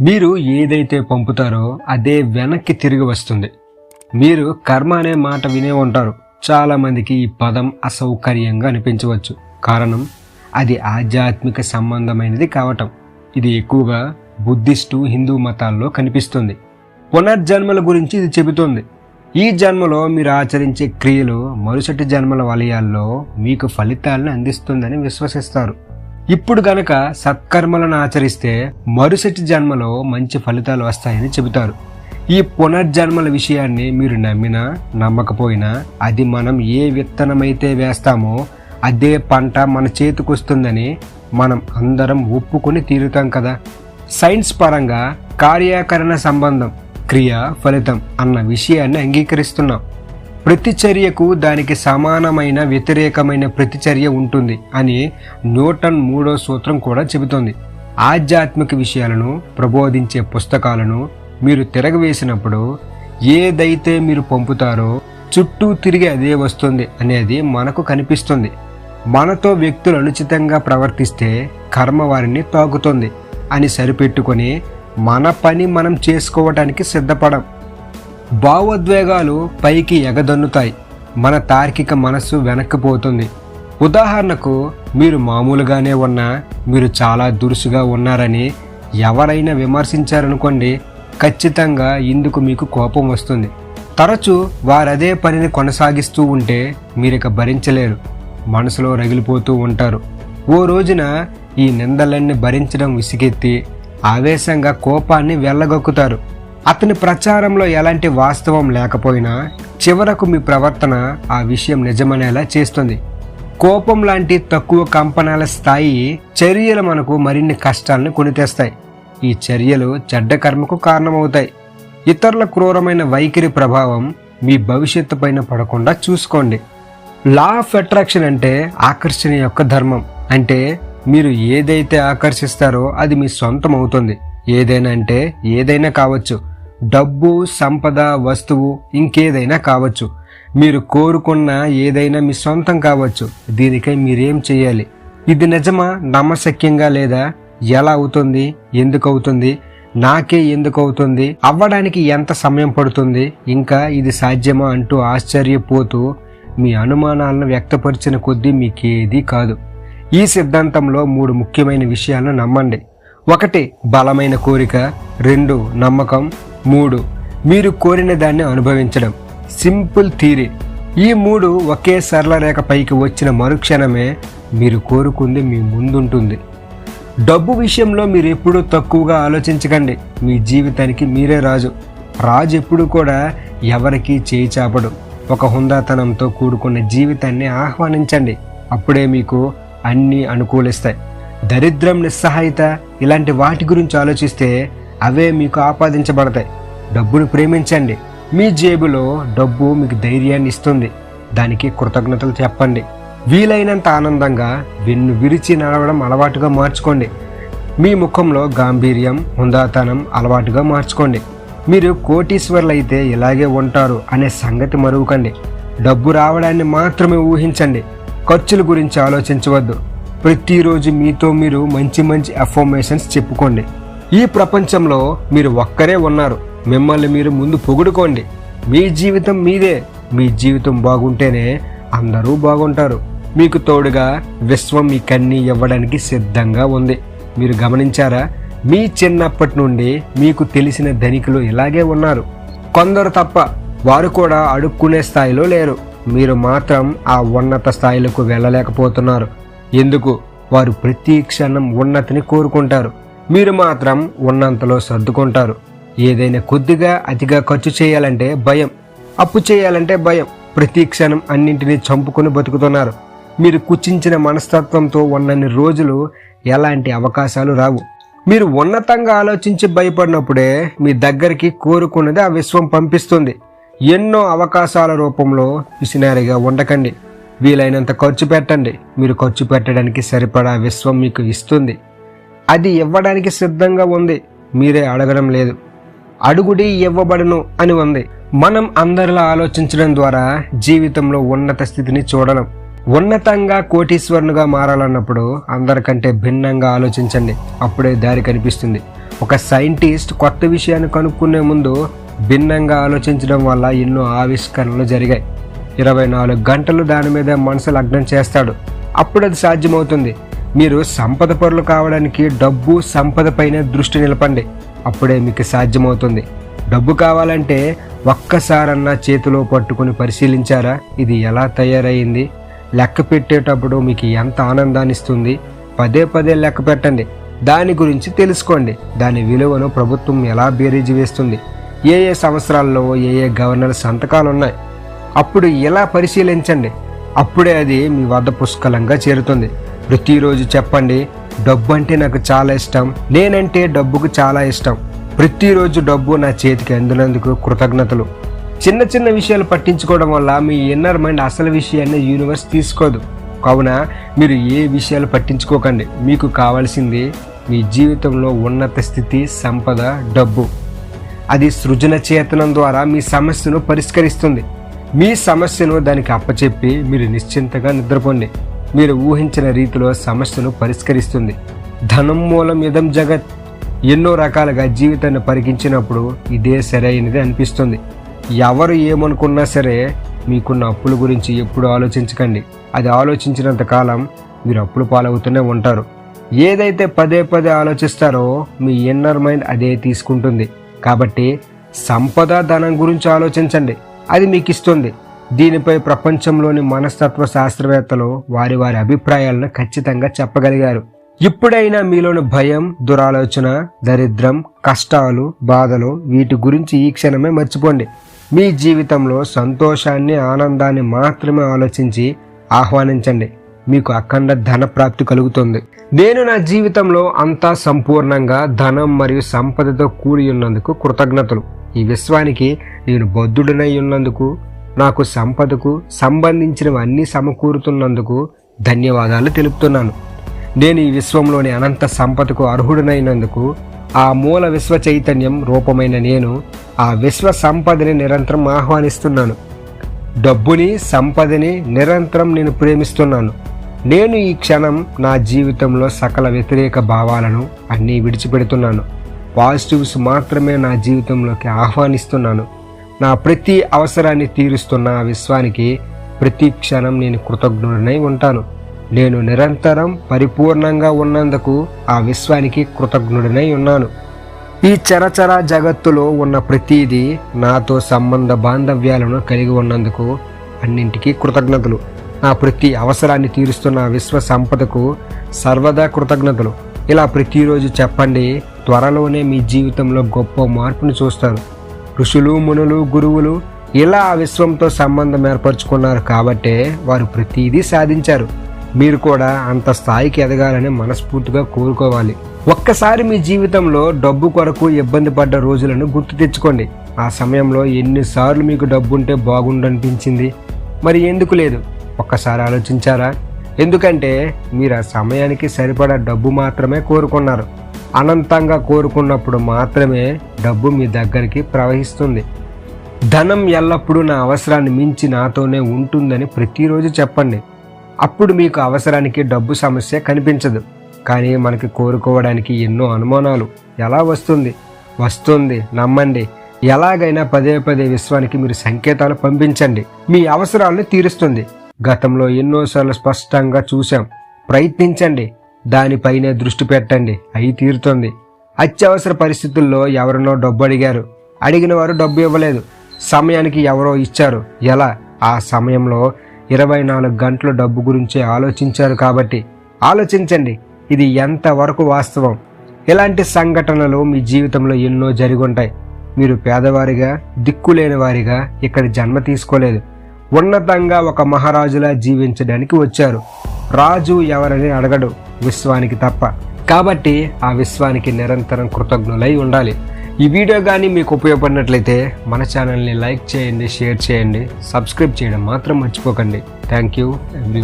మీరు ఏదైతే పంపుతారో అదే వెనక్కి తిరిగి వస్తుంది. మీరు కర్మ అనే మాట వినే ఉంటారు. చాలామందికి ఈ పదం అసౌకర్యంగా అనిపించవచ్చు. కారణం అది ఆధ్యాత్మిక సంబంధమైనది కావటం. ఇది ఎక్కువగా బుద్ధిస్టు హిందూ మతాల్లో కనిపిస్తుంది. పునర్జన్మల గురించి ఇది చెబుతోంది. ఈ జన్మలో మీరు ఆచరించే క్రియలు మరుసటి జన్మల వలయాల్లో మీకు ఫలితాలను అందిస్తుందని విశ్వసిస్తారు. ఇప్పుడు గనక సత్కర్మలను ఆచరిస్తే మరుసటి జన్మలో మంచి ఫలితాలు వస్తాయని చెబుతారు. ఈ పునర్జన్మల విషయాన్ని మీరు నమ్మినా నమ్మకపోయినా అది మనం ఏ విత్తనమైతే వేస్తామో అదే పంట మన చేతికొస్తుందని మనం అందరం ఒప్పుకొని తీరుతాం కదా. సైన్స్ పరంగా కార్యాకరణ సంబంధం క్రియ ఫలితం అన్న విషయాన్ని అంగీకరిస్తున్నాం. ప్రతిచర్యకు దానికి సమానమైన వ్యతిరేకమైన ప్రతిచర్య ఉంటుంది అని న్యూటన్ మూడో సూత్రం కూడా చెబుతోంది. ఆధ్యాత్మిక విషయాలను ప్రబోధించే పుస్తకాలను మీరు తిరగవేసినప్పుడు ఏదైతే మీరు పంపుతారో చుట్టూ తిరిగి అదే వస్తుంది అనేది మనకు కనిపిస్తుంది. మనతో వ్యక్తులు అనుచితంగా ప్రవర్తిస్తే కర్మ వారిని తాకుతుంది అని సరిపెట్టుకొని మన పని మనం చేసుకోవటానికి సిద్ధపడం. భావోద్వేగాలు పైకి ఎగదన్నుతాయి. మన తార్కిక మనస్సు వెనక్కిపోతుంది ఉదాహరణకు మీరు మామూలుగానే ఉన్నా మీరు చాలా దురుసుగా ఉన్నారని ఎవరైనా విమర్శించారనుకోండి ఖచ్చితంగా ఇందుకు మీకు కోపం వస్తుంది. తరచూ వారదే పనిని కొనసాగిస్తూ ఉంటే మీరిక భరించలేరు. మనసులో రగిలిపోతూ ఉంటారు. ఓ రోజున ఈ నిందలన్నీ భరించడం విసిగెత్తి ఆవేశంగా కోపాన్ని వెళ్ళగొక్కుతారు అతని ప్రచారంలో ఎలాంటి వాస్తవం లేకపోయినా చివరకు మీ ప్రవర్తన ఆ విషయం నిజమనేలా చేస్తుంది. కోపం లాంటి తక్కువ కంపనాల స్థాయి చర్యలు మనకు మరిన్ని కష్టాలను కొనితేస్తాయి. ఈ చర్యలు చెడ్డ కర్మకు కారణమవుతాయి. ఇతరుల క్రూరమైన వైఖరి ప్రభావం మీ భవిష్యత్తు పైన పడకుండా చూసుకోండి. లా ఆఫ్ అట్రాక్షన్ అంటే ఆకర్షణ యొక్క ధర్మం. అంటే మీరు ఏదైతే ఆకర్షిస్తారో అది మీ సొంతం అవుతుంది ఏదైనా అంటే ఏదైనా కావచ్చు. డబ్బు సంపద వస్తువు ఇంకేదైనా కావచ్చు. మీరు కోరుకున్న ఏదైనా మీ సొంతం కావచ్చు. దీనికై మీరేం చేయాలి? ఇది నిజమా? నమ్మశక్యంగా లేదా? ఎలా అవుతుంది? ఎందుకు అవుతుంది? నాకే ఎందుకు అవుతుంది? అవ్వడానికి ఎంత సమయం పడుతుంది? ఇంకా ఇది సాధ్యమా అంటూ ఆశ్చర్యపోతూ మీ అనుమానాలను వ్యక్తపరిచిన కొద్దీ మీకేది కాదు. ఈ సిద్ధాంతంలో మూడు ముఖ్యమైన విషయాలను నమ్మండి. ఒకటి బలమైన కోరిక. రెండు నమ్మకం. మూడు మీరు కోరిన దాన్ని అనుభవించడం. సింపుల్ థీరీ ఈ మూడు ఒకే సరళ రేఖ పైకి వచ్చిన మరుక్షణమే మీరు కోరుకుంది మీ ముందుంటుంది. డబ్బు విషయంలో మీరు ఎప్పుడూ తక్కువగా ఆలోచించకండి. మీ జీవితానికి మీరే రాజు. రాజు ఎప్పుడు కూడా ఎవరికీ చేయి చాపడు. ఒక హుందాతనంతో కూడుకున్న జీవితాన్ని ఆహ్వానించండి. అప్పుడే మీకు అన్నీ అనుకూలిస్తాయి. దరిద్రం నిస్సహాయత ఇలాంటి వాటి గురించి ఆలోచిస్తే అవే మీకు ఆపాదించబడతాయి. డబ్బును ప్రేమించండి. మీ జేబులో డబ్బు మీకు ధైర్యాన్ని ఇస్తుంది. దానికి కృతజ్ఞతలు చెప్పండి. వీలైనంత ఆనందంగా వెన్ను విరిచి నడవడం అలవాటుగా మార్చుకోండి. మీ ముఖంలో గాంభీర్యం హుందాతనం అలవాటుగా మార్చుకోండి. మీరు కోటీశ్వర్లు అయితే ఇలాగే ఉంటారు అనే సంగతి మరువకండి. డబ్బు రావడాన్ని మాత్రమే ఊహించండి. ఖర్చుల గురించి ఆలోచించవద్దు. ప్రతిరోజు మీతో మీరు మంచి మంచి అఫర్మేషన్స్ చెప్పుకోండి. ఈ ప్రపంచంలో మీరు ఒక్కరే ఉన్నారు. మిమ్మల్ని మీరు ముందు పొగుడుకోండి. మీ జీవితం మీదే. మీ జీవితం బాగుంటేనే అందరూ బాగుంటారు. మీకు తోడుగా విశ్వం మీ కన్నీ ఇవ్వడానికి సిద్ధంగా ఉంది. మీరు గమనించారా? మీ చిన్నప్పటి నుండి మీకు తెలిసిన ధనికులు ఇలాగే ఉన్నారు. కొందరు తప్ప వారు కూడా అడుక్కునే స్థాయిలో లేరు. మీరు మాత్రం ఆ ఉన్నత స్థాయిలకు వెళ్ళలేకపోతున్నారు. ఎందుకు? వారు ప్రతి క్షణం ఉన్నతిని కోరుకుంటారు. మీరు మాత్రం ఉన్నంతలో సర్దుకుంటారు. ఏదైనా కొద్దిగా అతిగా ఖర్చు చేయాలంటే భయం. అప్పు చేయాలంటే భయం. ప్రతి క్షణం అన్నింటినీ చంపుకొని బతుకుతున్నారు. మీరు కుచించిన మనస్తత్వంతో ఉన్నన్ని రోజులు ఎలాంటి అవకాశాలు రావు. మీరు ఉన్నతంగా ఆలోచించి భయపడినప్పుడే మీ దగ్గరికి కోరుకున్నది ఆ విశ్వం పంపిస్తుంది. ఎన్నో అవకాశాల రూపంలో విసినారిగా ఉండకండి. వీలైనంత ఖర్చు పెట్టండి. మీరు ఖర్చు పెట్టడానికి సరిపడా విశ్వం మీకు ఇస్తుంది. అది ఇవ్వడానికి సిద్ధంగా ఉంది. మీరే అడగడం లేదు. అడుగుడి ఇవ్వబడును అని ఉంది. మనం అందరిలా ఆలోచించడం ద్వారా జీవితంలో ఉన్నత స్థితిని చూడడం. ఉన్నతంగా కోటీశ్వరునిగా మారాలన్నప్పుడు అందరికంటే భిన్నంగా ఆలోచించండి. అప్పుడే దారి కనిపిస్తుంది. ఒక సైంటిస్ట్ కొత్త విషయాన్ని కనుక్కునే ముందు భిన్నంగా ఆలోచించడం వల్ల ఎన్నో ఆవిష్కరణలు జరిగాయి. ఇరవై నాలుగు గంటలు దాని మీద మనసు లగ్నం చేస్తాడు. అప్పుడు అది సాధ్యమవుతుంది. మీరు సంపద పరులు కావడానికి డబ్బు సంపద పైన దృష్టి నిలపండి. అప్పుడే మీకు సాధ్యమవుతుంది. డబ్బు కావాలంటే ఒక్కసారన్నా చేతిలో పట్టుకుని పరిశీలించారా? ఇది ఎలా తయారైంది? లెక్క పెట్టేటప్పుడు మీకు ఎంత ఆనందాన్ని ఇస్తుంది పదే పదే లెక్క పెట్టండి. దాని గురించి తెలుసుకోండి. దాని విలువను ప్రభుత్వం ఎలా బేరీజు వేస్తుంది? ఏ ఏ సంవత్సరాల్లో ఏ ఏ గవర్నర్ సంతకాలు ఉన్నాయి అప్పుడు ఎలా పరిశీలించండి? అప్పుడే అది మీ వద్ద పుష్కలంగా చేరుతుంది. ప్రతిరోజు చెప్పండి డబ్బు అంటే నాకు చాలా ఇష్టం నేనంటే డబ్బుకు చాలా ఇష్టం. ప్రతిరోజు డబ్బు నా చేతికి అందినందుకు కృతజ్ఞతలు. చిన్న చిన్న విషయాలు పట్టించుకోవడం వల్ల మీ ఇన్నర్ మైండ్ అసలు విషయాన్ని యూనివర్స్ తీసుకోదు. కావున మీరు ఏ విషయాలు పట్టించుకోకండి. మీకు కావాల్సింది మీ జీవితంలో ఉన్నత స్థితి సంపద డబ్బు. అది సృజన చేతనం ద్వారా మీ సమస్యను పరిష్కరిస్తుంది. మీ సమస్యను దానికి అప్పచెప్పి మీరు నిశ్చింతగా నిద్రపోండి. మీరు ఊహించిన రీతిలో సమస్యను పరిష్కరిస్తుంది. ధనం మూలం ఇదం జగత్. ఎన్నో రకాలుగా జీవితాన్ని పరికించినప్పుడు ఇదే సరైనది అనిపిస్తుంది. ఎవరు ఏమనుకున్నా సరే మీకున్న అప్పుల గురించి ఎప్పుడు ఆలోచించకండి. అది ఆలోచించినంత కాలం మీరు అప్పులు పాలవుతూనే ఉంటారు. ఏదైతే పదే పదే ఆలోచిస్తారో మీ ఇన్నర్ మైండ్ అదే తీసుకుంటుంది. కాబట్టి సంపద ధనం గురించి ఆలోచించండి. అది మీకు ఇస్తుంది దీనిపై ప్రపంచంలోని మనస్తత్వ శాస్త్రవేత్తలు వారి వారి అభిప్రాయాలను ఖచ్చితంగా చెప్పగలిగారు. ఇప్పుడైనా మీలోని భయం దురాలోచన దరిద్రం కష్టాలు బాధలు వీటి గురించి ఈ క్షణమే మర్చిపోండి. మీ జీవితంలో సంతోషాన్ని ఆనందాన్ని మాత్రమే ఆలోచించి ఆహ్వానించండి. మీకు అఖండ ధన ప్రాప్తి కలుగుతుంది. నేను నా జీవితంలో అంతా సంపూర్ణంగా ధనం మరియు సంపదతో కూడి ఉన్నందుకు కృతజ్ఞతలు. ఈ విశ్వానికి నేను బద్ధుడినై ఉన్నందుకు నాకు సంపదకు సంబంధించినవన్నీ సమకూరుతున్నందుకు ధన్యవాదాలు తెలుపుతున్నాను. నేను ఈ విశ్వంలోని అనంత సంపదకు అర్హుడనైనందుకు ఆ మూల విశ్వ చైతన్యం రూపమైన నేను ఆ విశ్వ సంపదని నిరంతరం ఆహ్వానిస్తున్నాను. డబ్బుని సంపదని నిరంతరం నేను ప్రేమిస్తున్నాను. నేను ఈ క్షణం నా జీవితంలో సకల వ్యతిరేక భావాలను అన్నీ విడిచిపెడుతున్నాను. పాజిటివ్స్ మాత్రమే నా జీవితంలోకి ఆహ్వానిస్తున్నాను. నా ప్రతి అవసరాన్ని తీరుస్తున్న ఆ విశ్వానికి ప్రతి క్షణం నేను కృతజ్ఞుడినై ఉంటాను. నేను నిరంతరం పరిపూర్ణంగా ఉన్నందుకు ఆ విశ్వానికి కృతజ్ఞుడినై ఉన్నాను. ఈ చరచర జగత్తులో ఉన్న ప్రతీది నాతో సంబంధ బాంధవ్యాలను కలిగి ఉన్నందుకు అన్నింటికీ కృతజ్ఞతలు. నా ప్రతి అవసరాన్ని తీరుస్తున్న విశ్వ సంపదకు సర్వదా కృతజ్ఞతలు. ఇలా ప్రతిరోజు చెప్పండి త్వరలోనే మీ జీవితంలో గొప్ప మార్పును చూస్తారు ఋషులు మునులు గురువులు ఇలా ఆ విశ్వంతో సంబంధం ఏర్పరచుకున్నారు కాబట్టే వారు ప్రతిదీ సాధించారు. మీరు కూడా అంత స్థాయికి ఎదగాలని మనస్ఫూర్తిగా కోరుకోవాలి. ఒక్కసారి మీ జీవితంలో డబ్బు కొరకు ఇబ్బంది పడ్డ రోజులను గుర్తు తెచ్చుకోండి. ఆ సమయంలో ఎన్నిసార్లు మీకు డబ్బు ఉంటే బాగుండనిపించింది. మరి ఎందుకు లేదు? ఒక్కసారి ఆలోచించారా? ఎందుకంటే మీరు ఆ సమయానికి సరిపడా డబ్బు మాత్రమే కోరుకున్నారు. అనంతంగా కోరుకున్నప్పుడు మాత్రమే డబ్బు మీ దగ్గరికి ప్రవహిస్తుంది. ధనం ఎల్లప్పుడూ నా అవసరాన్ని మించి నాతోనే ఉంటుందని ప్రతిరోజు చెప్పండి. అప్పుడు మీకు అవసరానికి డబ్బు సమస్య కనిపించదు. కానీ మనకి కోరుకోవడానికి ఎన్నో అనుమానాలు. ఎలా వస్తుంది? వస్తుంది నమ్మండి. ఎలాగైనా పదే పదే విశ్వానికి మీరు సంకేతాలు పంపించండి. మీ అవసరాలను తీరుస్తుంది. గతంలో ఎన్నోసార్లు స్పష్టంగా చూశాం. ప్రయత్నించండి. దానిపైనే దృష్టి పెట్టండి. అయి తీరుతుంది. అత్యవసర పరిస్థితుల్లో ఎవరినో డబ్బు అడిగారు. అడిగిన వారు డబ్బు ఇవ్వలేదు. సమయానికి ఎవరో ఇచ్చారు. ఎలా? ఆ సమయంలో ఇరవై నాలుగు గంటల డబ్బు గురించి ఆలోచించారు కాబట్టి. ఆలోచించండి. ఇది ఎంతవరకు వాస్తవం? ఇలాంటి సంఘటనలు మీ జీవితంలో ఎన్నో జరిగి ఉంటాయి. మీరు పేదవారిగా దిక్కులేని వారిగా ఇక్కడ జన్మ తీసుకోలేదు. ఉన్నతంగా ఒక మహారాజులా జీవించడానికి వచ్చారు. రాజు ఎవరని అడగడు విశ్వానికి తప్ప. కాబట్టి ఆ విశ్వానికి నిరంతరం కృతజ్ఞులై ఉండాలి. ఈ వీడియో కానీ మీకు ఉపయోగపడినట్లయితే మన ఛానల్ని లైక్ చేయండి షేర్ చేయండి సబ్స్క్రైబ్ చేయడం మాత్రం మర్చిపోకండి. Thank you every